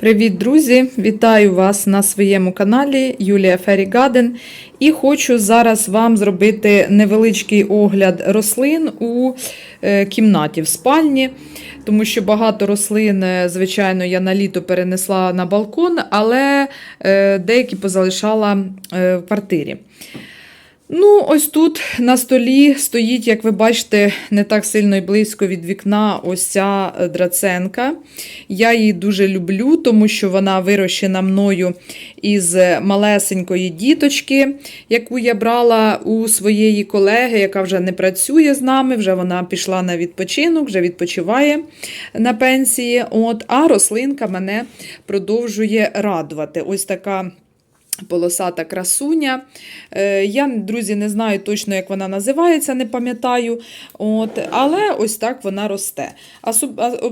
Привіт, друзі! Вітаю вас на своєму каналі Юлія Фері Гаден. І хочу зараз вам зробити невеличкий огляд рослин у е, кімнаті в спальні, тому що багато рослин, е, звичайно, я на літо перенесла на балкон, але е, деякі позалишала в квартирі. Ну, ось тут на столі стоїть, як ви бачите, не так сильно і близько від вікна ось ця е, драценка. Я її дуже люблю, тому що вона вирощена мною із малесенької діточки, яку я брала у своєї колеги, яка вже не працює з нами, вже вона пішла на відпочинок, вже відпочиває на пенсії. От, А рослинка мене продовжує радувати. Ось така. Полосата красуня. Е, Я, друзі, не знаю точно, як вона називається, не пам'ятаю. От, Але ось так вона росте.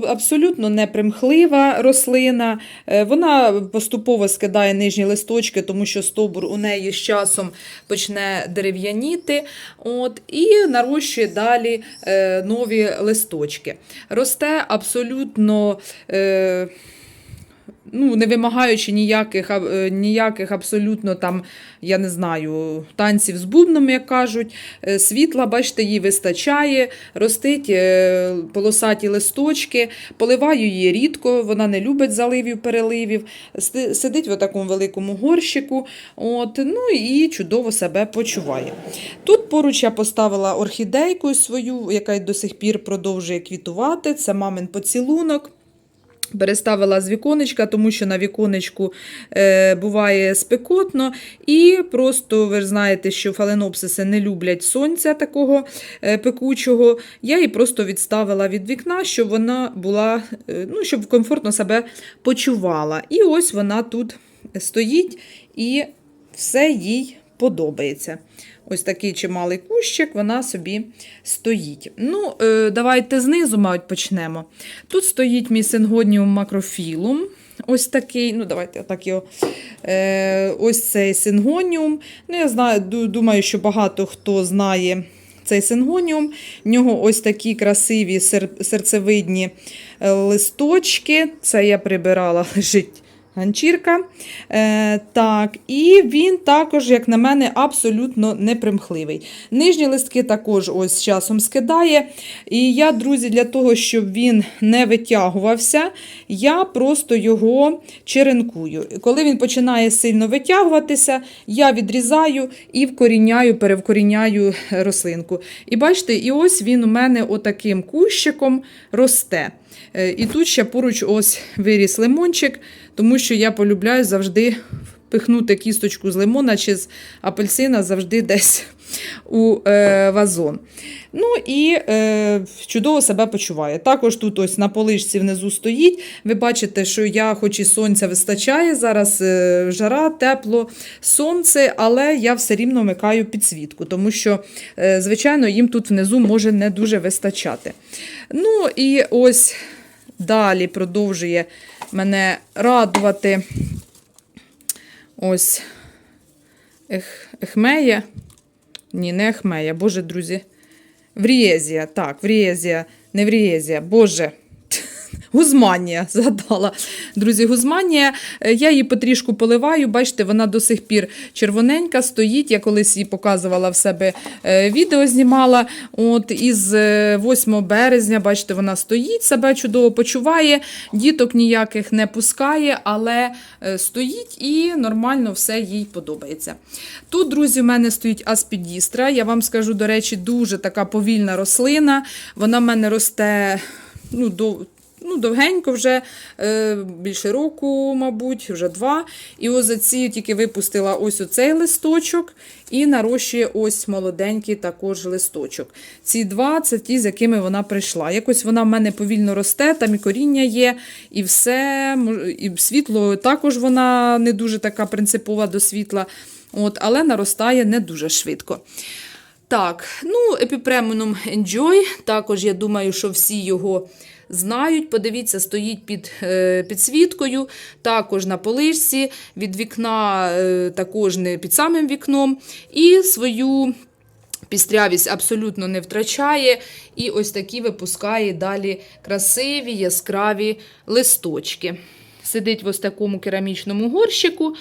Абсолютно непримхлива рослина. Е, Вона поступово скидає нижні листочки, тому що стовбур у неї з часом почне дерев'яніти. От, І нарощує далі е, нові листочки. Росте абсолютно. Ну, не вимагаючи ніяких, е, ніяких абсолютно там, я не знаю, танців з бубном, як кажуть. Е, Світла, бачите, їй вистачає, ростить е, полосаті листочки, поливаю її рідко, вона не любить заливів, переливів, сидить в такому великому горщику, от, ну і чудово себе почуває. Тут поруч я поставила орхідейку свою, яка до сих пір продовжує квітувати. Це мамин поцілунок. Переставила з віконечка, тому що на віконечку е, буває спекотно. І просто ви ж знаєте, що фаленопсиси не люблять сонця такого е, пекучого. Я її просто відставила від вікна, щоб вона була, е, ну, щоб комфортно себе почувала. І ось вона тут стоїть і все їй подобається. Ось такий чималий кущик, вона собі стоїть. Ну, е, давайте знизу, мабуть, почнемо. Тут стоїть мій сингоніум макрофілум. Ось такий, ну давайте так його. Е, ось цей сингоніум. Ну, я знаю, думаю, що багато хто знає цей сингоніум. В нього ось такі красиві серцевидні е, листочки. Це я прибирала, лежить ганчірка. Е, так, і він також, як на мене, абсолютно непримхливий. Нижні листки також ось з часом скидає. І я, друзі, для того, щоб він не витягувався, я просто його черенкую. Коли він починає сильно витягуватися, я відрізаю і вкоріняю, перевкоріняю рослинку. І бачите, і ось він у мене отаким кущиком росте. Е, І тут ще поруч ось виріс лимончик, тому що я полюбляю завжди пихнути кісточку з лимона чи з апельсина завжди десь у е, вазон. Ну і е, чудово себе почуває. Також тут ось на полишці внизу стоїть. Ви бачите, що я, хоч і сонця вистачає, зараз е, жара, тепло, сонце, але я все рівно вмикаю підсвітку, тому що, е, звичайно, їм тут внизу може не дуже вистачати. Ну і ось далі продовжує мене радувати. Ось ех, ехмея. Ні, не ехмея, боже, друзі. Врієзія, так, врієзія, не врієзія, боже. Гузманія згадала. Друзі, гузманія. Е, Я її потрішку поливаю. Бачите, вона до сих пір червоненька стоїть. Я колись її показувала в себе е, відео, знімала. От із е, 8 березня, бачите, вона стоїть, себе чудово почуває, діток ніяких не пускає, але е, стоїть і нормально все їй подобається. Тут, друзі, у мене стоїть аспідістра. Я вам скажу, до речі, дуже така повільна рослина. Вона в мене росте ну, до. Ну, довгенько вже е, більше року, мабуть, вже два. І ось за ці тільки випустила ось оцей листочок і нарощує ось молоденький також листочок. Ці два це ті, з якими вона прийшла. Якось вона в мене повільно росте, там і коріння є, і все, і світло також вона не дуже така принципова до світла, от, але наростає не дуже швидко. Так, ну, епіпременум Enjoy. Також я думаю, що всі його знають. Подивіться, стоїть під е, підсвіткою, також на полишці, від вікна, е, також не під самим вікном. І свою пістрявість абсолютно не втрачає. І ось такі випускає далі красиві яскраві листочки. сидить в ось такому керамічному горщику.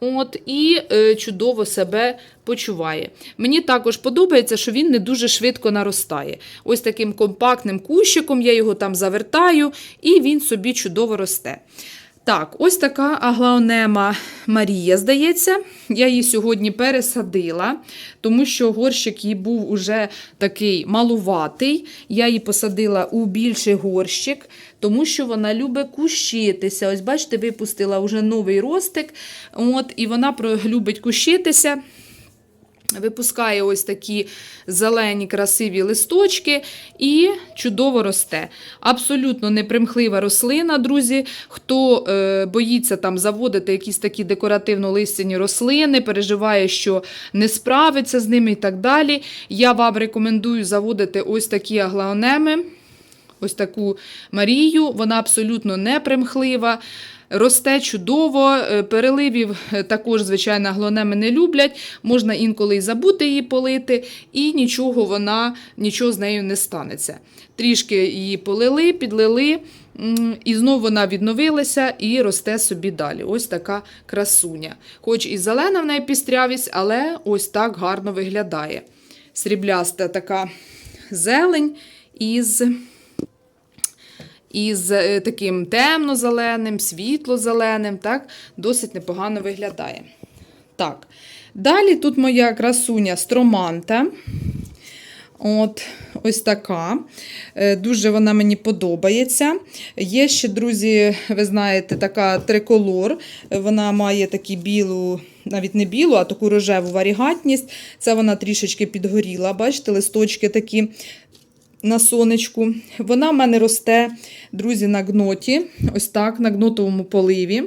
От, і е, чудово себе почуває. Мені також подобається, що він не дуже швидко наростає. Ось таким компактним кущиком я його там завертаю, і він собі чудово росте. Так, ось така аглаонема Марія, здається. Я її сьогодні пересадила, тому що горщик її був уже такий малуватий. Я її посадила у більший горщик, тому що вона любить кущитися. Ось, бачите, випустила вже новий ростик, от, і вона любить кущитися. Випускає ось такі зелені красиві листочки і чудово росте. Абсолютно непримхлива рослина, друзі. Хто е, боїться там заводити якісь такі декоративно-листяні рослини, переживає, що не справиться з ними і так далі. Я вам рекомендую заводити ось такі аглаонеми. Ось таку Марію, вона абсолютно непримхлива. Росте чудово, е, переливів е, також, звичайно, аглонеми не люблять. Можна інколи й забути її полити, і нічого вона, нічого з нею не станеться. Трішки її полили, підлили, і знову вона відновилася і росте собі далі. Ось така красуня. Хоч і зелена в неї пістрявість, але ось так гарно виглядає. Срібляста така зелень із із е, таким темно-зеленим, світло-зеленим, так, досить непогано виглядає. Так. Далі тут моя красуня строманта. От, ось така. Е, Дуже вона мені подобається. Є ще, друзі, ви знаєте, така триколор. Вона має таку білу, навіть не білу, а таку рожеву варігатність. Це вона трішечки підгоріла. Бачите, листочки такі на сонечку. Вона в мене росте, друзі, на гноті, ось так, на гнотовому поливі.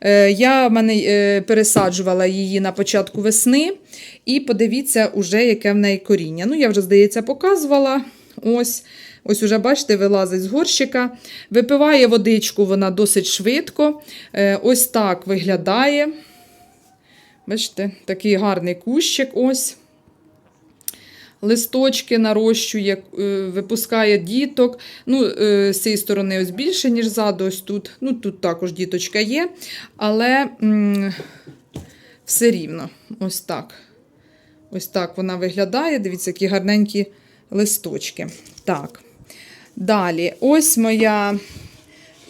Е, Я в мене е, пересаджувала її на початку весни. І подивіться, уже яке в неї коріння. Ну, я вже, здається, показувала. Ось. Ось уже, бачите, вилазить з горщика. Випиває водичку вона досить швидко. Е, Ось так виглядає. Бачите, такий гарний кущик. Ось листочки нарощує, е, випускає діток. Ну, е, з цієї сторони ось більше, ніж ззаду, ось тут. Ну, тут також діточка є, але м, все рівно. Ось так. Ось так вона виглядає. Дивіться, які гарненькі листочки. Так. Далі, ось моя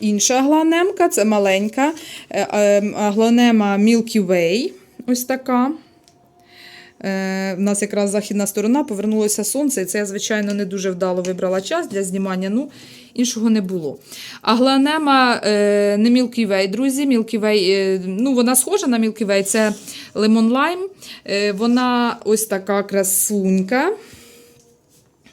інша агланемка, це маленька е, е, агланема Milky Way. Ось така. Е, В нас якраз західна сторона повернулося сонце, і це я, звичайно, не дуже вдало вибрала час для знімання. Ну, іншого не було. Агланема е, не мілківей, друзі. Мілківей, ну, вона схожа на мілківей, це Lemon Lime. Е, Вона ось така красунька.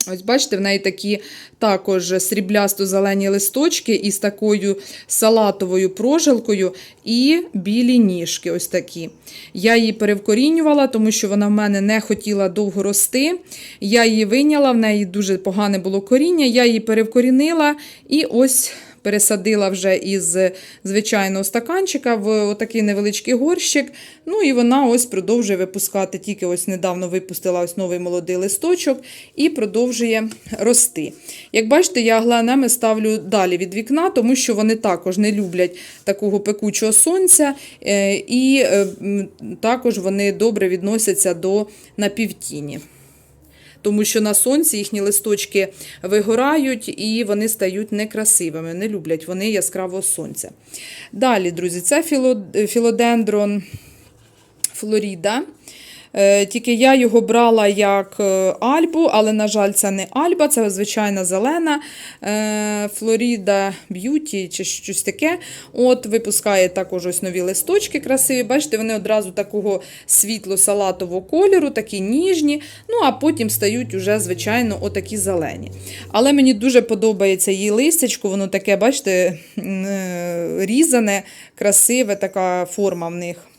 Ось бачите, в неї такі також сріблясто-зелені листочки із такою салатовою прожилкою і білі ніжки. ось такі. Я її перевкорінювала, тому що вона в мене не хотіла довго рости. Я її виняла, в неї дуже погане було коріння. Я її перевкорінила і ось пересадила вже із звичайного стаканчика в такий невеличкий горщик. Ну і вона ось продовжує випускати. Тільки ось недавно випустила ось новий молодий листочок і продовжує рости. Як бачите, я гланеми ставлю далі від вікна, тому що вони також не люблять такого пекучого сонця, е, і е, також вони добре відносяться до напівтіні тому що на сонці їхні листочки вигорають і вони стають некрасивими. Не люблять вони яскравого сонця. Далі, друзі, це філодендрон Флоріда. Е, Тільки я його брала як е, альбу, але, на жаль, це не альба, це звичайна зелена е, Флоріда Б'юті чи щось таке. От Випускає також ось нові листочки красиві. Бачите, вони одразу такого світло-салатового кольору, такі ніжні. Ну, а потім стають уже, звичайно, отакі зелені. Але мені дуже подобається її листячко, воно таке, бачите, е, різане, красиве, така форма в них.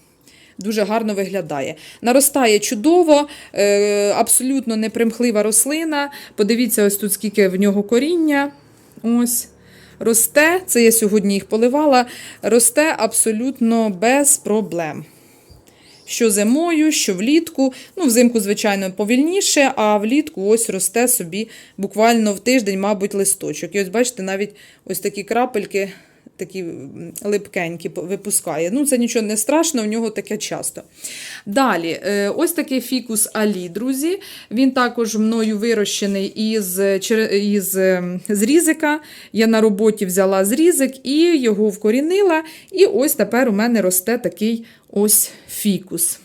Дуже гарно виглядає. Наростає чудово, е, абсолютно непримхлива рослина. Подивіться, ось тут скільки в нього коріння. Ось. Росте, це я сьогодні їх поливала, росте абсолютно без проблем. Що зимою, що влітку. Ну, взимку, звичайно, повільніше, а влітку ось росте собі буквально в тиждень, мабуть, листочок. І ось бачите, навіть ось такі крапельки такі липкенькі випускає. Ну, це нічого не страшно, в нього таке часто. Далі, е, ось такий фікус Алі, друзі. Він також мною вирощений із, із е, зрізика. Я на роботі взяла зрізик і його вкорінила. І ось тепер у мене росте такий ось фікус.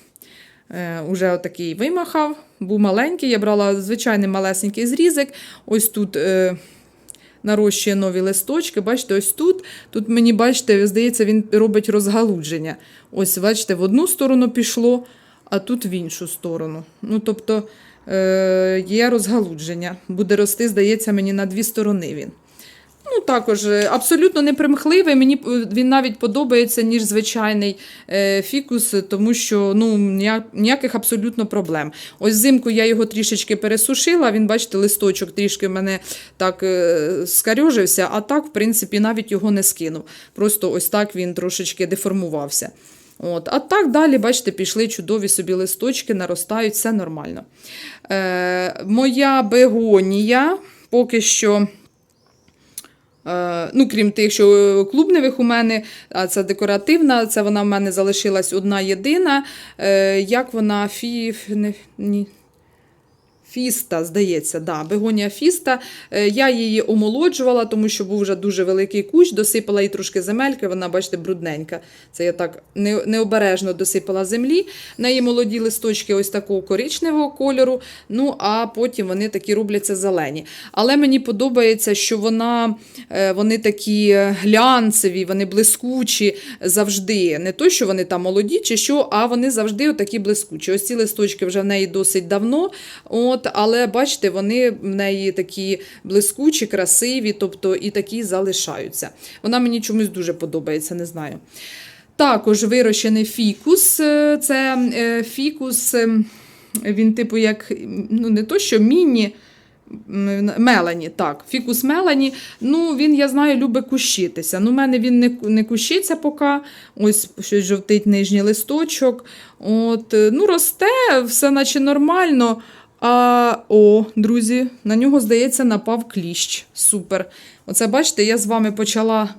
Е, уже отакий вимахав, був маленький. Я брала звичайний малесенький зрізик. Ось тут е, нарощує нові листочки. Бачите, ось тут. Тут мені, бачите, здається, він робить розгалудження. Ось, бачите, в одну сторону пішло, а тут в іншу сторону. Ну, тобто е, є розгалудження. Буде рости, здається, мені на дві сторони він. Ну, також е, абсолютно непримхливий. Мені е, він навіть подобається, ніж звичайний е, фікус, тому що ну, ніяких абсолютно проблем. Ось взимку я його трішечки пересушила. Він, бачите, листочок трішки мене так скарюжився, а так, в принципі, навіть його не скинув. Просто ось так він трошечки деформувався. От. А так далі, бачите, пішли чудові собі листочки, наростають, все нормально. Е, моя бегонія поки що. Е, Ну, крім тих, що клубневих у мене, а це декоративна, це вона в мене залишилась одна єдина. Е, Як вона фі... ні. Фіста, здається, да, бегонія фіста. Е, Я її омолоджувала, тому що був вже дуже великий кущ, досипала їй трошки земельки, вона, бачите, брудненька. Це я так необережно досипала землі. В неї молоді листочки ось такого коричневого кольору, ну а потім вони такі робляться зелені. Але мені подобається, що вона, е, вони такі глянцеві, вони блискучі завжди. Не то, що вони там молоді чи що, а вони завжди такі блискучі. Ось ці листочки вже в неї досить давно. Але бачите, вони в неї такі блискучі, красиві, тобто і такі залишаються. Вона мені чомусь дуже подобається, не знаю. Також вирощений фікус. е, Це е, фікус, е, він, типу, як ну, не то, що міні. Мелані, так, фікус Мелані. Ну, він, я знаю, любить кущитися. Ну, у мене він не, не кущиться поки. Ось щось жовтить нижній листочок. От, ну, росте, все наче нормально. А, о, друзі, на нього, здається, напав кліщ. Супер. Оце, бачите, я з вами почала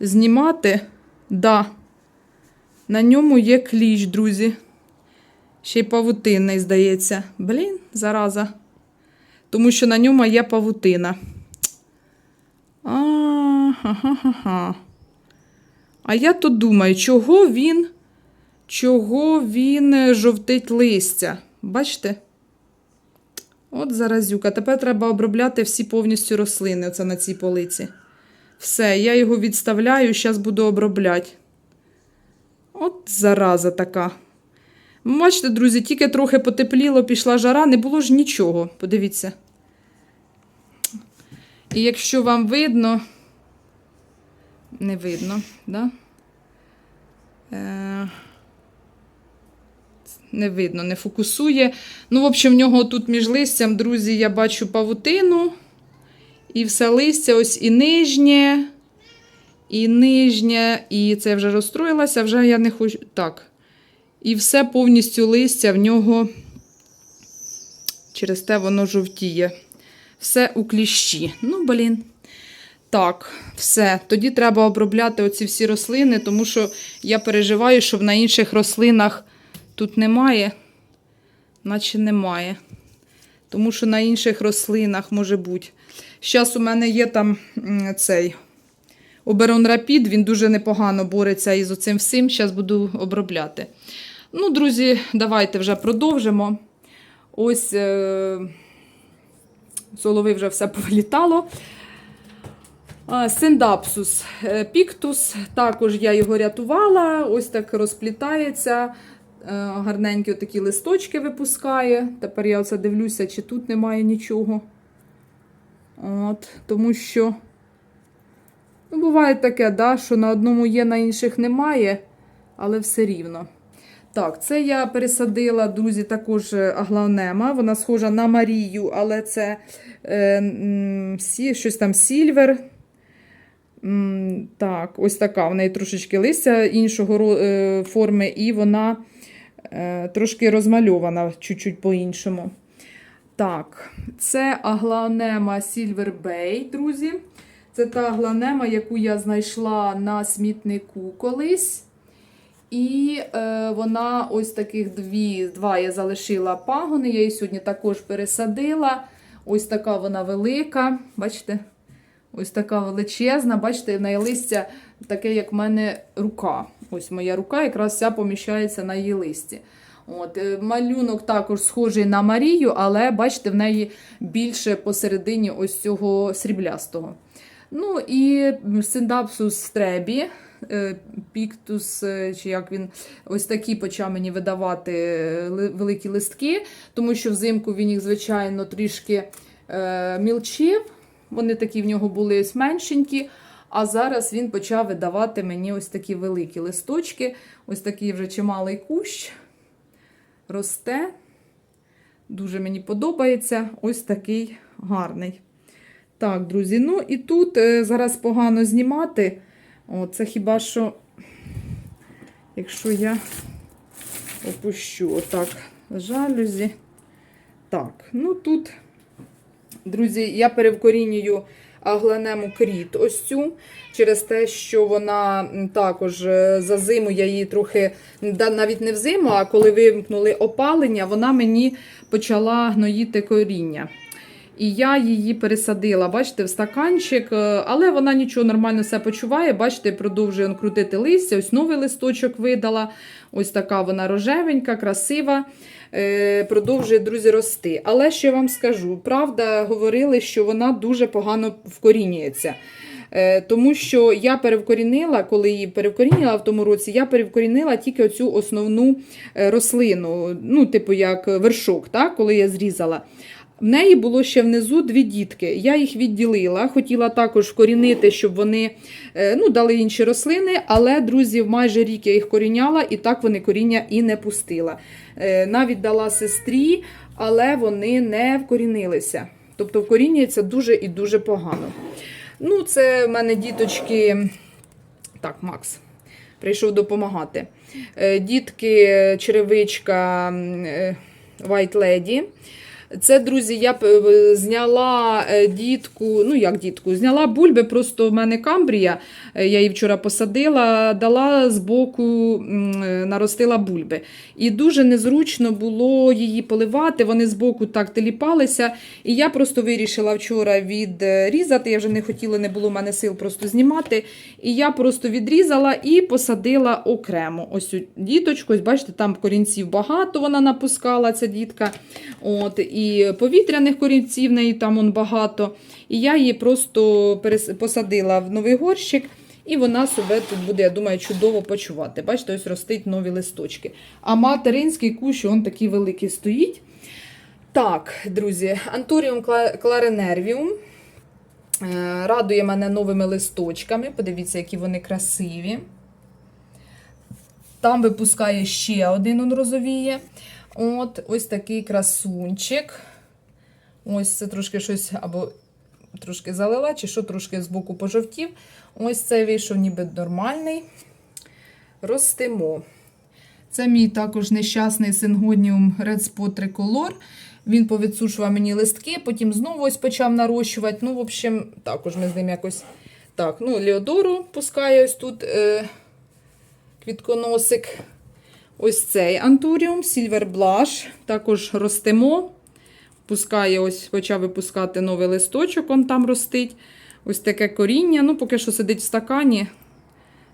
знімати. Да. На ньому є кліщ, друзі. Ще й павутинний, здається. Блін, зараза. Тому що на ньому є павутина. А, ха-ха-ха. А я то думаю, чого він, чого він е, жовтить листя? Бачите? От заразюка. Тепер треба обробляти всі повністю рослини оце на цій полиці. Все, я його відставляю, зараз буду обробляти. От зараза така. Бачите, друзі, тільки трохи потепліло, пішла жара, не було ж нічого. Подивіться. І якщо вам видно, не видно, да? Е... Не видно, не фокусує. Ну, в общем, в нього тут між листям, друзі, я бачу павутину. І все листя, ось і нижнє, і нижнє, і це вже розстроїлося, вже я не хочу. Так. І все повністю листя в нього через те воно жовтіє. Все у кліщі. Ну, блін. Так, все. Тоді треба обробляти оці всі рослини, тому що я переживаю, що на інших рослинах тут немає, наче немає. Тому що на інших рослинах може бути. Зараз у мене є там цей Оберон Рапід, він дуже непогано бореться із оцим всім. Зараз буду обробляти. Ну, друзі, давайте вже продовжимо. Ось е- з голови вже все повилітало. Синдапсус е, піктус, також я його рятувала, ось так розплітається. Е, Гарненькі такі листочки випускає. Тепер я оце дивлюся, чи тут немає нічого. От, тому що ну, буває таке, да, що на одному є, на інших немає, але все рівно. Так, це я пересадила, друзі, також е, аглаонема. Вона схожа на Марію, але це е, сі, щось там сільвер. Так, ось така. В неї трошечки листя іншого е, форми, і вона трошки розмальована чуть-чуть по-іншому. Так, це аглаонема Silver Bay, друзі. Це та гланема, яку я знайшла на смітнику колись. І е, вона ось таких дві, два я залишила пагони. Я її сьогодні також пересадила. Ось така вона велика. Бачите? Ось така величезна. Бачите, в неї листя таке, як в мене рука. Ось моя рука якраз вся поміщається на її листі. От, е, малюнок також схожий на Марію, але бачите, в неї більше посередині ось цього сріблястого. Ну і синдапсус стребі, е, піктус, е, чи як він ось такі почав мені видавати великі листки, тому що взимку він їх, звичайно, трішки мілчив. Вони такі в нього були ось меншенькі. А зараз він почав видавати мені ось такі великі листочки. Ось такий вже чималий кущ. Росте. Дуже мені подобається. Ось такий гарний. Так, друзі, ну і тут е, зараз погано знімати. О, це хіба що, якщо я опущу отак жалюзі. Так, ну тут, друзі, я перевкорінюю агланему кріт ось цю, через те, що вона також е, за зиму я її трохи, навіть не в зиму, а коли вимкнули опалення, вона мені почала гноїти коріння. І я її пересадила, бачите, в стаканчик, е, але вона нічого нормально все почуває. Бачите, продовжує он крутити листя. Ось новий листочок видала. Ось така вона рожевенька, красива. Е, Продовжує, друзі, рости. Але що я вам скажу, правда, говорили, що вона дуже погано вкорінюється. Е, Тому що я перевкорінила, коли її перевкорінила в тому році, я перевкорінила тільки оцю основну е, рослину, ну, типу як вершок, так, коли я зрізала. В неї було ще внизу дві дітки. Я їх відділила, хотіла також вкорінити, щоб вони е, ну, дали інші рослини, але, друзі, майже рік я їх коріняла, і так вони коріння і не пустила. Е, Навіть дала сестрі, але вони не вкорінилися. Тобто вкорінюється дуже і дуже погано. Ну, це в мене діточки. Так, Макс прийшов допомагати. Е, Дітки, черевичка White Lady. Це, друзі, я е, зняла е, дітку, ну як дітку, зняла бульби, просто в мене камбрія, е, я її вчора посадила, дала з боку, наростила бульби. І дуже незручно було її поливати, вони з боку так теліпалися. І я просто вирішила вчора відрізати. Я вже не хотіла, не було в мене сил просто знімати. І я просто відрізала і посадила окремо. Ось цю діточку, ось бачите, там корінців багато вона напускала, ця дітка. От, і повітряних корінців в неї там он багато. І я її просто посадила в новий горщик. І вона себе тут буде, я думаю, чудово почувати. Бачите, ось ростить нові листочки. А материнський кущ, он такий великий стоїть. Так, друзі, Антуріум кларенервіум. Радує мене новими листочками. Подивіться, які вони красиві. Там випускає ще один он розовіє. От, ось такий красунчик. Ось це трошки щось або трошки залила, чи що трошки збоку пожовтів. Ось цей вийшов ніби нормальний. Ростимо. Це мій також нещасний сингоніум Red Spot Tricolor. Він повідсушував мені листки, потім знову ось почав нарощувати. Ну, в общем, також ми з ним якось. Так, ну, Леодору пускає ось тут е, квітконосик. Ось цей антуріум, Silver Blush. Також ростимо. Пускає, ось почав випускати новий листочок, он там ростить. Ось таке коріння. Ну, поки що сидить в стакані.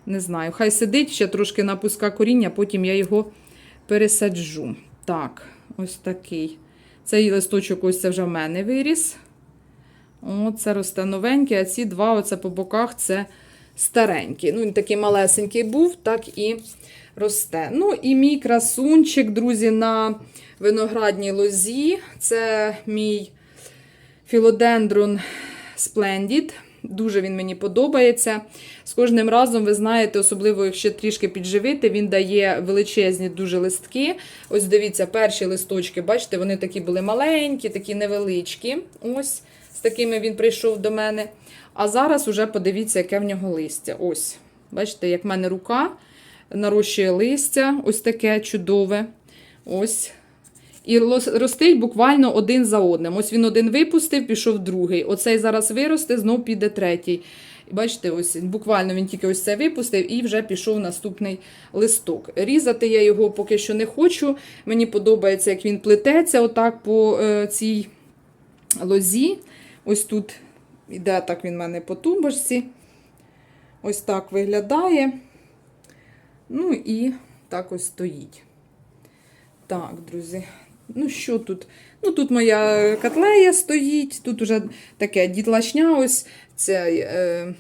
Не знаю, хай сидить, ще трошки напуска коріння, потім я його пересаджу. Так, ось такий. Цей листочок ось це вже в мене виріс. О, це росте новенький, а ці два оце по боках це старенькі. Ну, він такий малесенький був, так і росте. Ну, і мій красунчик, друзі, на виноградній лозі. Це мій філодендрон Splendid. Дуже він мені подобається. З кожним разом, ви знаєте, особливо якщо трішки підживити, він дає величезні дуже листки. Ось дивіться, перші листочки, бачите, вони такі були маленькі, такі невеличкі. Ось з такими він прийшов до мене. А зараз уже подивіться, яке в нього листя. Ось, бачите, як в мене рука нарощує листя, ось таке чудове. Ось. і ростить буквально один за одним. Ось він один випустив, пішов другий. Оцей зараз виросте, знов піде третій. Бачите, ось буквально він тільки ось це випустив і вже пішов наступний листок. Різати я його поки що не хочу. Мені подобається, як він плететься отак по е, цій лозі. Ось тут іде так він в мене по тумбочці. Ось так виглядає. Ну і так ось стоїть. Так, друзі. Ну, що тут? Ну, тут моя котлея стоїть, тут уже таке дітлашня, ось це е,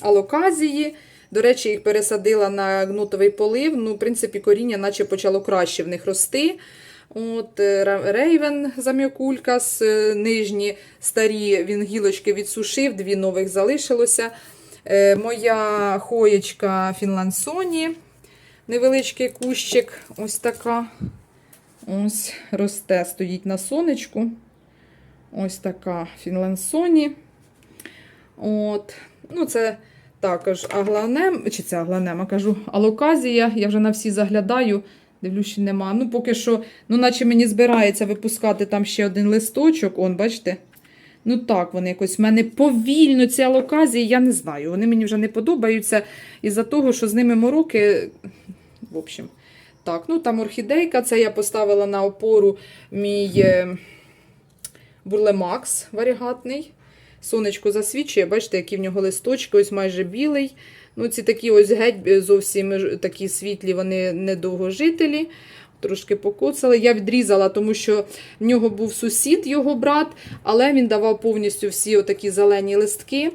алоказії. До речі, їх пересадила на гнутовий полив. Ну, в принципі, коріння наче почало краще в них рости. От, е, Рейвен зам'якулькас, е, нижні старі він гілочки відсушив, дві нових залишилося. Е, Моя хоєчка Фінлансоні, невеличкий кущик, ось така. Ось росте, стоїть на сонечку. Ось така Фінлансоні. От. Ну, це також агланем, чи це агланема, кажу, алоказія. Я вже на всі заглядаю. Дивлюсь, що нема. Ну, поки що, ну, наче мені збирається випускати там ще один листочок. Он, бачите? Ну так, вони якось в мене повільно ці алоказії, я не знаю. Вони мені вже не подобаються із-за того, що з ними мороки. Общем, так, ну там орхідейка, це я поставила на опору мій е, бурлемакс варігатний. Сонечко засвічує, бачите, які в нього листочки, ось майже білий. Ну, ці такі ось геть зовсім такі світлі, вони недовгожителі. Трошки покоцали. Я відрізала, тому що в нього був сусід, його брат, але він давав повністю всі отакі зелені листки.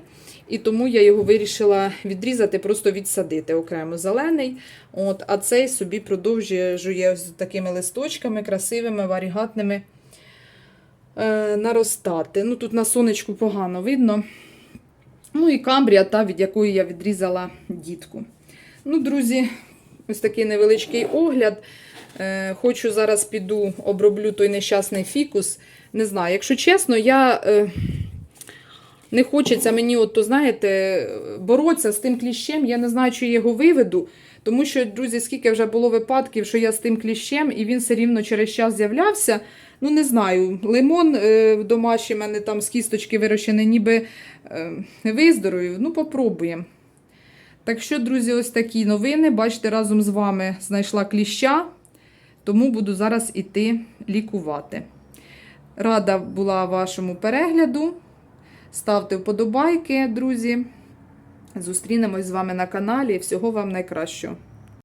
І тому я його вирішила відрізати, просто відсадити окремо зелений. От, а цей собі продовжує жує з такими листочками, красивими, варігатними е, наростати. Ну, тут на сонечку погано видно. Ну і камбрія, та, від якої я відрізала дітку. Ну, друзі, ось такий невеличкий огляд. Е, хочу зараз піду, оброблю той нещасний фікус. Не знаю, якщо чесно, я. Е, не хочеться мені, от, то, знаєте, боротися з тим кліщем. Я не знаю, чи його виведу. Тому що, друзі, скільки вже було випадків, що я з тим кліщем, і він все рівно через час з'являвся. Ну, не знаю, лимон е, в домашній мене там з кісточки вирощений, ніби е, виздоровів. Ну, попробуємо. Так що, друзі, ось такі новини. Бачите, разом з вами знайшла кліща, тому буду зараз іти лікувати. Рада була вашому перегляду. Ставте вподобайки, друзі. Зустрінемось з вами на каналі. Всього вам найкращого.